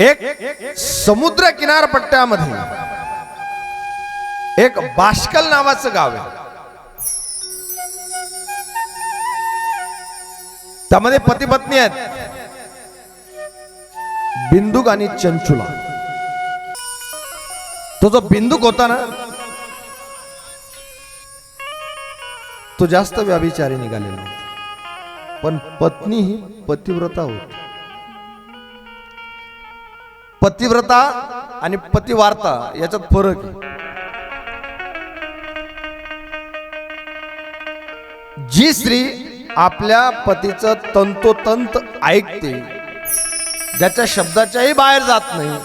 एक समुद्र किनारपट्ट्यामध्ये एक बाष्कल नावाचं गाव आहे. त्यामध्ये पती पत्नी आहेत. बिंदुक आणि चंचुला. तो जो बिंदुक होता ना तो जास्त व्याभिचारी निघालेला होता. पण पत्नी ही पतिव्रता होती. पतिव्रता आणि पतिवार्ता याच्यात फरक आहे. जी स्त्री आपल्या पतीचं तंतोतंत ऐकते ज्याच्या शब्दाच्याही बाहेर जात नाही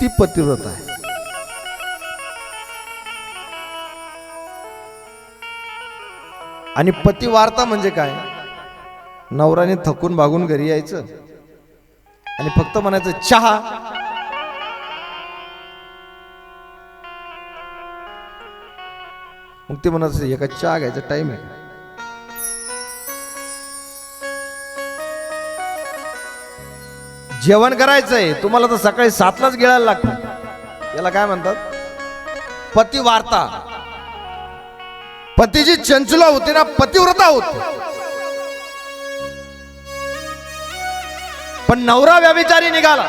ती पतिव्रता आहे. आणि पतिवार्ता म्हणजे काय? नवऱ्याने थकून भागून घरी यायचं. आणि फक्त म्हणायचं चहा. मग ते म्हणायचं एका चहा घ्यायचा टाइम आहे. जेवण करायचंय. तुम्हाला तर सकाळी सातलाच गिळायला लागतं. याला काय म्हणतात? पती वार्ता पतीची चंचुला होती ना पतिव्रता होती. पण नवरा व्यभिचारी निघाला.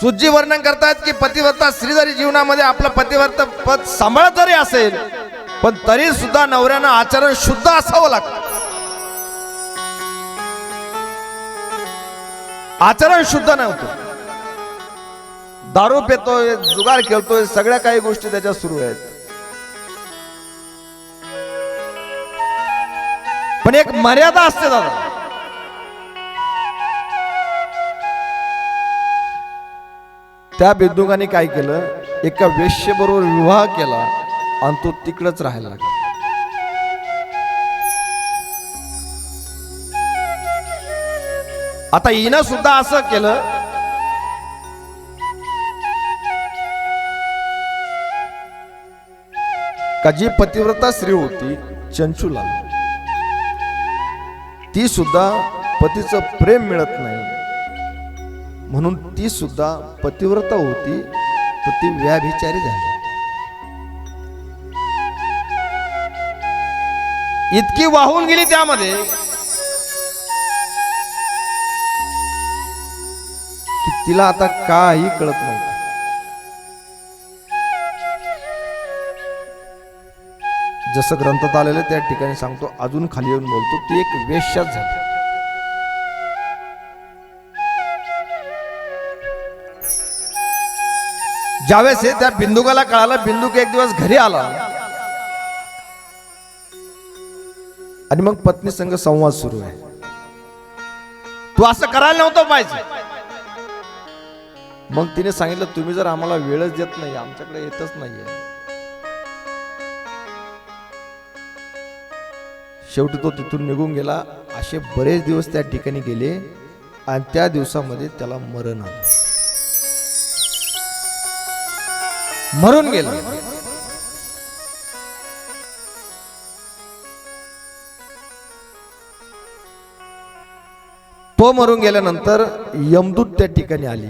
सुजी वर्णन करतायत की पतिव्रता स्त्री जरी जीवनामध्ये आपलं पतिव्रता पद सांभाळत जरी असेल पण तरी सुद्धा नवऱ्यानं आचरण शुद्ध असावं लागतं. आचरण शुद्ध नव्हतं. दारू पेतोय जुगार खेळतोय सगळ्या काही गोष्टी त्याच्या सुरू आहेत. पण एक मर्यादा असते दादा. त्या बिंदुकाने काय केलं? एका वेश्येबरोबर विवाह केला आणि तो तिकडच राहायला लागला. आता हिनं सुद्धा असं केलं. का जी पतिव्रता स्त्री होती चंचुला ती सुद्धा पतीचं प्रेम मिळत नाही. म्हणून ती सुद्धा पतिव्रता होती तर ती व्याभिचारी झाली. इतकी वाहून गेली त्यामध्ये की तिला आता काही कळत नव्हतं जसं ग्रंथात आलेलं त्या ठिकाणी सांगतो अजून खाली येऊन बोलतो ती एक वेश्याच झाली. ज्यावेळेस हे त्या बिंदुकाला कळालं बिंदुक एक दिवस घरी आला. आणि मग पत्नी संघ संवाद सुरू आहे. तू असं करायला नव्हतं पाहिजे. मग तिने सांगितलं तुम्ही जर आम्हाला वेळच देत नाही आमच्याकडे येतच नाहीये. शेवटी तो तिथून निघून गेला. असे बरेच दिवस त्या ठिकाणी गेले आणि त्या दिवसामध्ये त्याला मरण आलं. मरून गेले. तो मरून गेल्यानंतर यमदूत त्या ठिकाणी आली.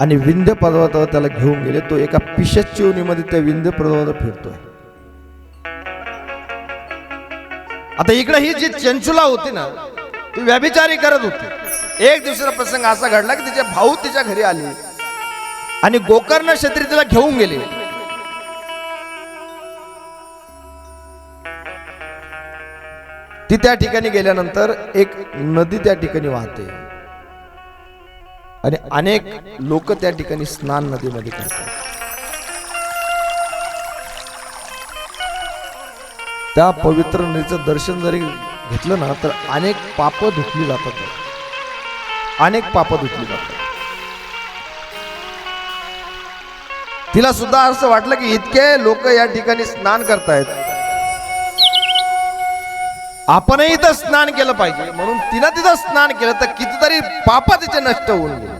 आणि विंध्य पर्वतावर त्याला घेऊन गेले. तो एका पिशाच चिवणीमध्ये त्या विंध्य पर्वतावर फिरतोय. आता इकडे ही जी चंचुला होती ना ती व्यभिचारी करत होती. एक दिवसाचा प्रसंग असा घडला की तिचे भाऊ तिच्या घरी आले. आणि गोकर्ण क्षेत्री तिला घेऊन गेले. ती त्या ठिकाणी गेल्यानंतर एक नदी त्या ठिकाणी वाहते. आणि अनेक लोक त्या ठिकाणी स्नान नदीमध्ये करतात. त्या पवित्र नदीचं दर्शन जरी घेतलं ना तर अनेक पाप धुतली जातात. अनेक पाप धुतली जातात. तिला सुद्धा असं वाटलं की इतके लोक या ठिकाणी स्नान करतायत. आपणही इथं स्नान केलं पाहिजे. म्हणून तिनं तिथं स्नान केलं तर कितीतरी पाप तिचे नष्ट होऊन गेले.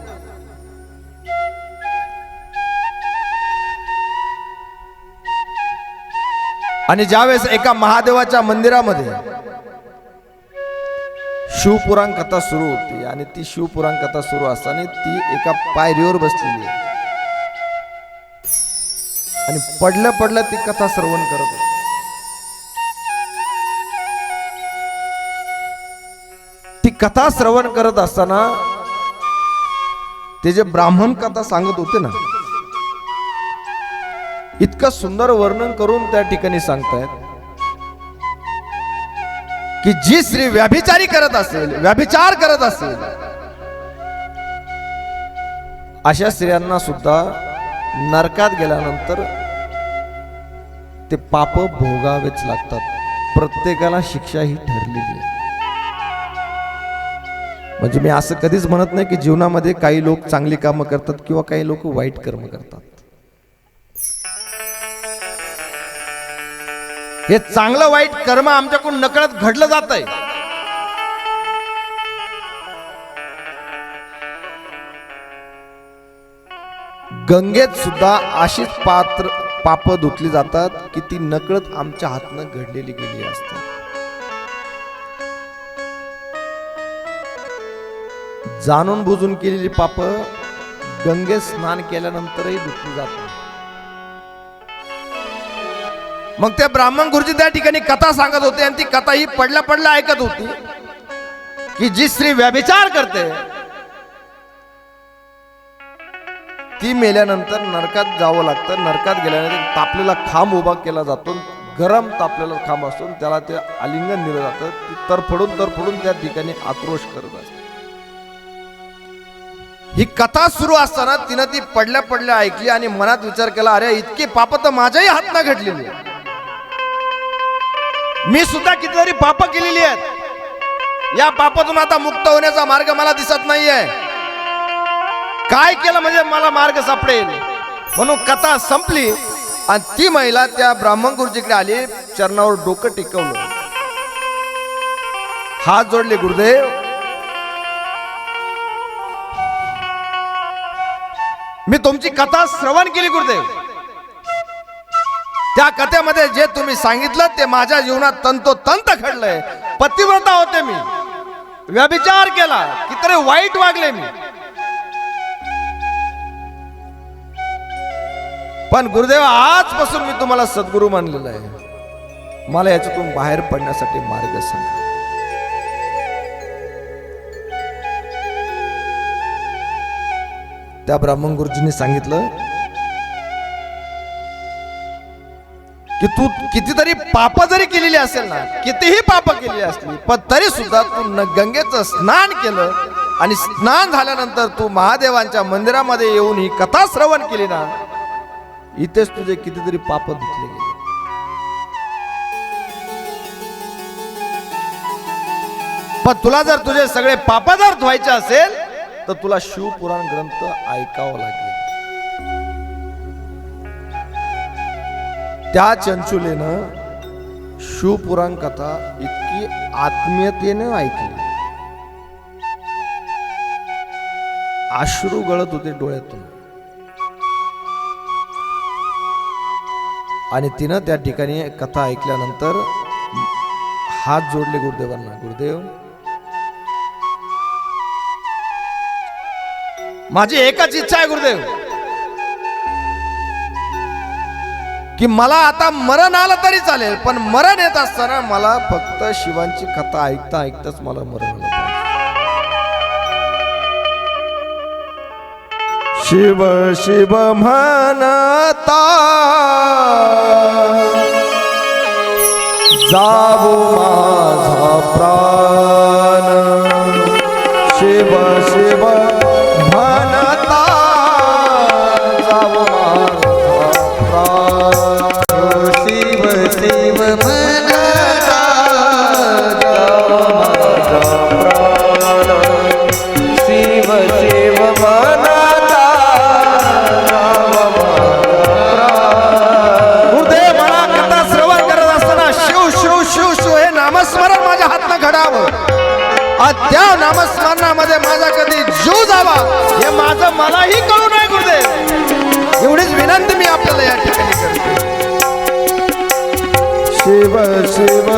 आणि ज्यावेळेस एका महादेवाच्या मंदिरामध्ये शिवपुराण कथा सुरू होती आणि ती शिवपुराण कथा सुरू असताना ती एका पायरीवर बसलेली आहे. आणि पडल्या पडल्या ती कथा श्रवण करत होती. ती कथा श्रवण करत असताना ते जे ब्राह्मण कथा सांगत होते ना इतकं सुंदर वर्णन करून त्या ठिकाणी सांगतायत की जी स्त्री व्याभिचारी करत असेल व्याभिचार करत असेल अशा स्त्रियांना सुद्धा नरकात गेल्यानंतर ते पाप भोगावेच लागतात. प्रत्येकाला शिक्षा ही ठरलेली आहे. म्हणजे मी असं कधीच म्हणत नाही की जीवनामध्ये काही लोक चांगली कामं करतात किंवा काही लोक वाईट कर्म करतात. हे चांगलं वाईट कर्म आमच्याकडून नकळत घडलं जात आहे गंगेत सुद्धा अशीच पात्र पाप धुतली जातात की ती नकळत आमच्या हातनं घडलेली गेली असतात. जाणून बुजून केलेली पाप गंगेत स्नान केल्यानंतरही धुतली जातात. मग त्या ब्राह्मण गुरुजी त्या ठिकाणी कथा सांगत होते आणि ती कथा ही पडल्या पडल्या ऐकत होती की जी स्त्री व्यभिचार करते ती मेल्यानंतर नरकात जावं लागतं. नरकात गेल्यानंतर तापलेला खांब उभा केला जातो. गरम तापलेला खांब असतो. त्याला ते आलिंगन दिलं जातं. ती तरफडून तरफडून त्या ठिकाणी आक्रोश करत असते. ही कथा सुरू असताना तिनं ती पडल्या पडल्या ऐकली आणि मनात विचार केला अरे इतकी पाप तर माझ्याही हातनं घडलेली मी सुद्धा कितीतरी पाप केलेली आहेत. या पापातून आता मुक्त होण्याचा मार्ग मला दिसत नाहीये. काय केलं म्हणजे मला मार्ग सापडेल? म्हणून कथा संपली आणि ती महिला त्या ब्राह्मण गुरुजीकडे आली चरणावर डोकं टिकवलं. हात जोडले गुरुदेव मी तुमची कथा श्रवण केली गुरुदेव. त्या कथेमध्ये जे तुम्ही सांगितलं ते माझ्या जीवनात तंतोतंत घडलंय. पतिव्रता होते मी. व्यभिचार केला कितीतरी वाईट वागले मी. पण गुरुदेव आजपासून मी तुम्हाला सद्गुरू मानलेलं आहे. मला याच्यातून बाहेर पडण्यासाठी मार्ग सांगा. त्या ब्राह्मण गुरुजींनी सांगितलं की तू कितीतरी पाप जरी केलेली असेल ना कितीही पाप केलेली असली पण तरी सुद्धा तू गंगेचं स्नान केलं आणि स्नान झाल्यानंतर तू महादेवांच्या मंदिरामध्ये येऊन ही कथा श्रवण केली ना इथेच तुझे कितीतरी पाप धुतले गेले. पण तुला जर तुझे सगळे पाप जर धुवायचे असेल तर तुला शिवपुराण ग्रंथ ऐकावं लागेल. त्या चंचुलेनं शिवपुराण कथा इतकी आत्मीयतेनं ऐकली. अश्रू गळत होते डोळ्यातून. आणि तिनं त्या ठिकाणी कथा ऐकल्यानंतर हात जोडले गुरुदेवांना. गुरुदेव माझी एकच इच्छा आहे गुरुदेव की मला आता मरण आलं तरी चालेल पण मरण येत असताना मला फक्त शिवांची कथा ऐकता ऐकताच मला मरण आलं. शिव शिव म्हणता जाऊ माझा प्राण. शिव शिव. नामस्मरण माझ्या हातनं घडावं. त्या नामस्मरणामध्ये माझा कधी जीव जावा हे माझं मलाही कळू नये गुरुदेव. एवढीच विनंती मी आपल्याला या ठिकाणी करतो. शिव शिव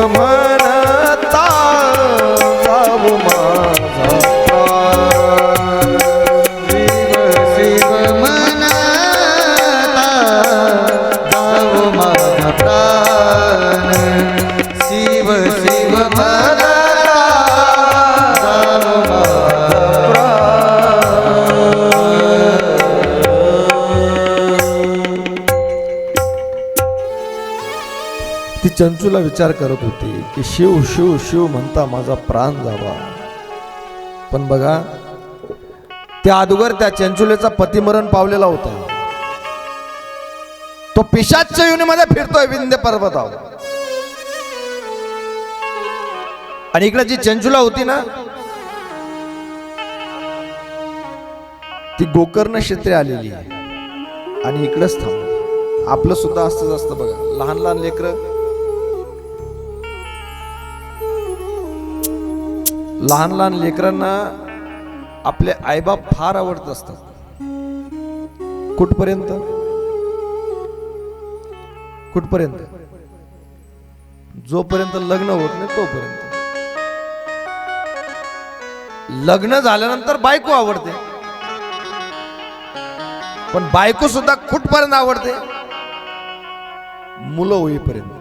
चंचूला विचार करत होती की शिव शिव शिव म्हणता माझा प्राण जावा. पण बघा त्या अगोदर त्या चंचुलेचा पतिमरण पावलेला होता. तो पिशाच्या युनीमध्ये फिरतोय विंध्य पर्वतावर. आणि इकडे जी चंचुला होती ना ती गोकर्ण क्षेत्रे आलेली आहे. आणि इकडेच थांबली. आपलं सुद्धा असतंच असतं बघा. लहान लहान लेकरं लहान लहान लेकरांना आपले आईबाप फार आवडत असतात. कुठपर्यंत? कुठपर्यंत? जोपर्यंत लग्न होत नाही तोपर्यंत. लग्न झाल्यानंतर बायको आवडते. पण बायको सुद्धा कुठपर्यंत आवडते? मुलं होईपर्यंत.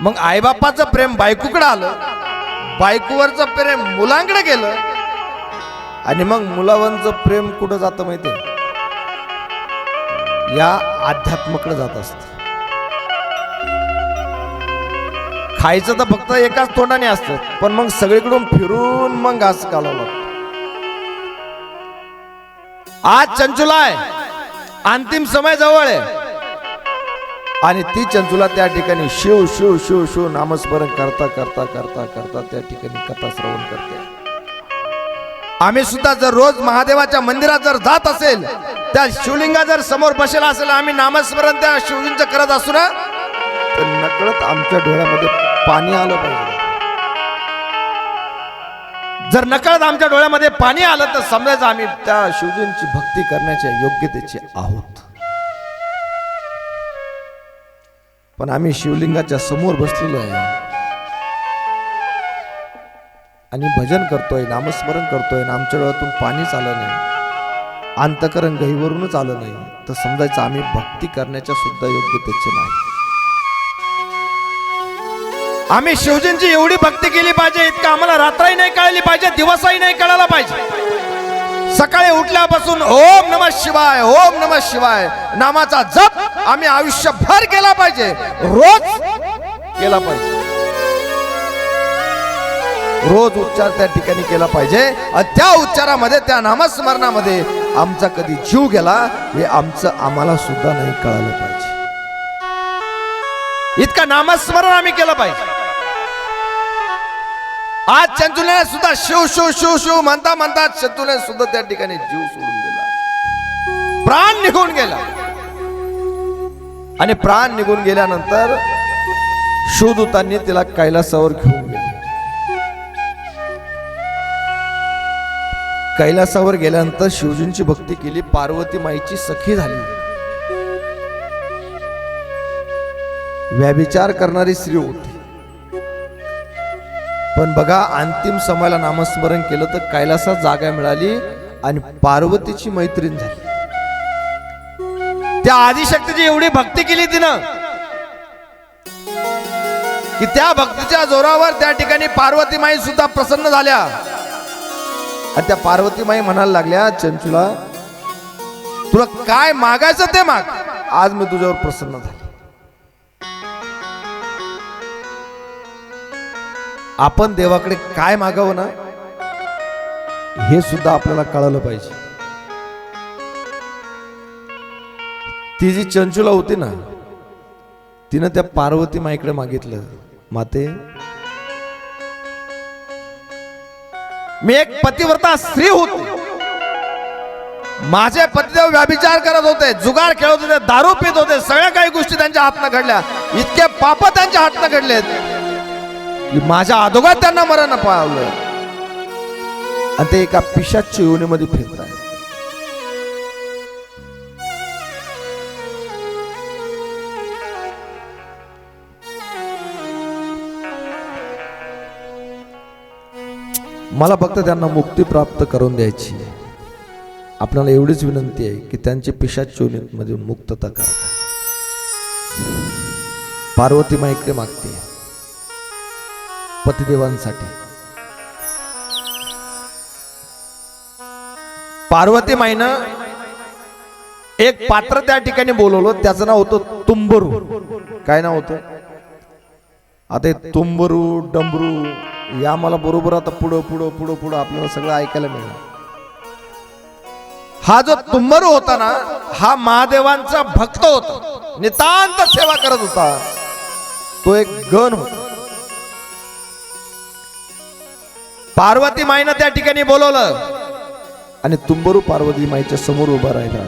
मग आईबापाचं प्रेम बायकोकडे आलं बायकोवरचं प्रेम मुलांकडे गेलं आणि मग मुलावरचं प्रेम कुठं जातं माहिती या अध्यात्माकडे जात असत. खायचं तर फक्त एकाच तोंडाने असतं पण मग सगळीकडून फिरून मग घास घालावं लागतं. आज चंचुला आहे अंतिम समय जवळ आहे. आणि ती चंचुला त्या ठिकाणी शिव शिव शिव शिव नामस्मरण करता करता करता करता त्या ठिकाणी कथा श्रवण करते. आम्ही सुद्धा जर रोज महादेवाच्या मंदिरात जर जात असेल त्या शिवलिंगा जर समोर बसेल असेल आम्ही नामस्मरण त्या शिवजींचं करत असू ना? तर नकळत आमच्या डोळ्यामध्ये पाणी आलं पाहिजे. जर नकळत आमच्या डोळ्यामध्ये पाणी आलं तर समजायचं आम्ही त्या शिवजींची भक्ती करण्याच्या योग्यतेचे आहोत. पण आम्ही शिवलिंगाच्या समोर बसलेलो आहे. आणि भजन करतोय नामस्मरण करतोय ना आमच्या डोळ्यातून पाणीच आलं नाही. अंतकरण गहीवरूनच आलं नाही. तर समजायचं आम्ही भक्ती करण्याच्या सुद्धा योग्यतेचे नाही. आम्ही शिवजींची एवढी भक्ती केली पाहिजे इतकं आम्हाला रात्रही नाही कळली पाहिजे दिवसही नाही कळायला पाहिजे. सकाळी उठल्यापासून ओम नम शिवाय ओम नम शिवाय नामाचा जप आम्ही आयुष्यभर केला पाहिजे. रोज केला पाहिजे. रोज उच्चार त्या ठिकाणी केला पाहिजे. आणि त्या उच्चारामध्ये त्या नामस्मरणामध्ये आमचा कधी जीव गेला हे आमचं आम्हाला सुद्धा नाही कळालं पाहिजे. इतका नामस्मरण आम्ही केलं पाहिजे. आज चंचुने सुद्धा शिव शिव शिव शिव म्हणता म्हणता चंचुने सुद्धा त्या ठिकाणी जीव सोडून गेला प्राण निघून गेला. आणि प्राण निघून गेल्यानंतर शिवदूतांनी तिला कैलासावर घेऊन गेले. कैलासावर गेल्यानंतर शिवजींची भक्ती केली पार्वती माईची सखी झाली. व्याभिचार करणारी स्त्री होती. पण बघा अंतिम समयाला नामस्मरण केलं तर कैलासात जागा मिळाली आणि पार्वतीची मैत्रीण झाली. त्या आदिशक्तीची एवढी भक्ती केली तिनं की त्या भक्तीच्या जोरावर त्या ठिकाणी पार्वती माई सुद्धा प्रसन्न झाल्या. आणि त्या पार्वती माई म्हणायला लागल्या चंचुला तुला काय मागायचं ते माग. आज मी तुझ्यावर प्रसन्न झाले. आपण देवाकडे काय मागावं ना हे सुद्धा आपल्याला कळालं पाहिजे. ती जी चंचुला होती ना तिनं त्या पार्वती माईकडे मागितलं माते मी एक पतिव्रता स्त्री होती. माझे पतिदेव व्याभिचार करत होते जुगार खेळत होते दारू पित होते सगळ्या काही गोष्टी त्यांच्या हातनं घडल्या. इतके पाप त्यांच्या हातनं घडलेत. की माझ्या अधोगात त्यांना मरण पावलं. आणि ते एका पिशाच्या योनीमध्ये फिरत आहेत मला फक्त त्यांना मुक्ती प्राप्त करून द्यायची आपल्याला एवढीच विनंती आहे की त्यांची पिशाच मधून मुक्तता करा. पार्वती माईकडे मागते. पतिदेवांसाठी. पार्वती माईनं एक पात्र त्या ठिकाणी बोलवलं. त्याचं नाव होतं तुंबरू. काय नाव होतं? आता तुंबरू डंबरू या मला बरोबर आता पुढं पुढं पुढं पुढं आपल्याला सगळं ऐकायला मिळणार. हा जो तुंबर होता ना हा महादेवांचा भक्त होता. नितांत सेवा करत होता. तो एक गण होता. पार्वती माईनं त्या ठिकाणी बोलवलं. आणि तुंबरू पार्वती माईच्या समोर उभा राहिला.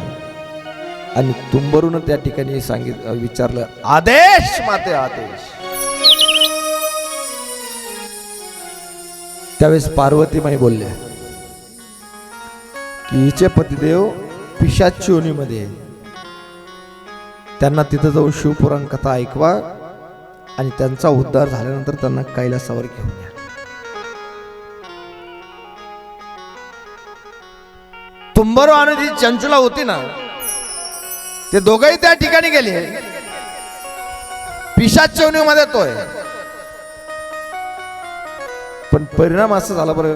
आणि तुंबरून त्या ठिकाणी सांगित विचारलं आदेश माते आदेश. त्यावेळेस पार्वतीमाई बोलल्या की हिचे पतिदेव पिशाच त्यांना तिथं जाऊन शिवपुराण कथा ऐकवा आणि त्यांचा उद्धार झाल्यानंतर त्यांना कैलासावर घेऊन या. तुंबरो आणि जी चंचुला होती ना ते दोघही त्या ठिकाणी गेले. पिशाच मध्ये तोय पण परिणाम असा झाला बरं.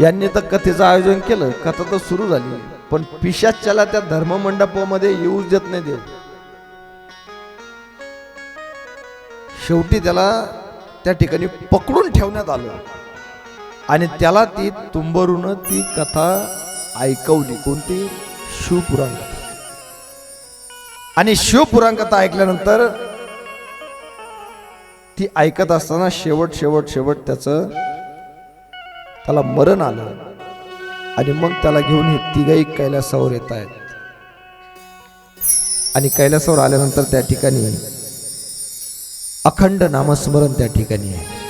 यांनी तर कथेचं आयोजन केलं कथा तर सुरू झाली पण पिशाच्याला त्या धर्ममंडपामध्ये येऊच देत नाही देव शेवटी त्याला त्या ठिकाणी पकडून ठेवण्यात आलं. आणि त्याला ती तुंबरून ती कथा ऐकवली. कोणती? शिवपुराण कथा. आणि शिवपुराण कथा ऐकल्यानंतर ती ऐकत असताना शेवट शेवट शेवट त्याचं त्याला मरण आलं. आणि मग त्याला घेऊन हे तिघही कैलासावर येत आहेत. आणि कैलासावर आल्यानंतर त्या ठिकाणी अखंड नामस्मरण त्या ठिकाणी आहे.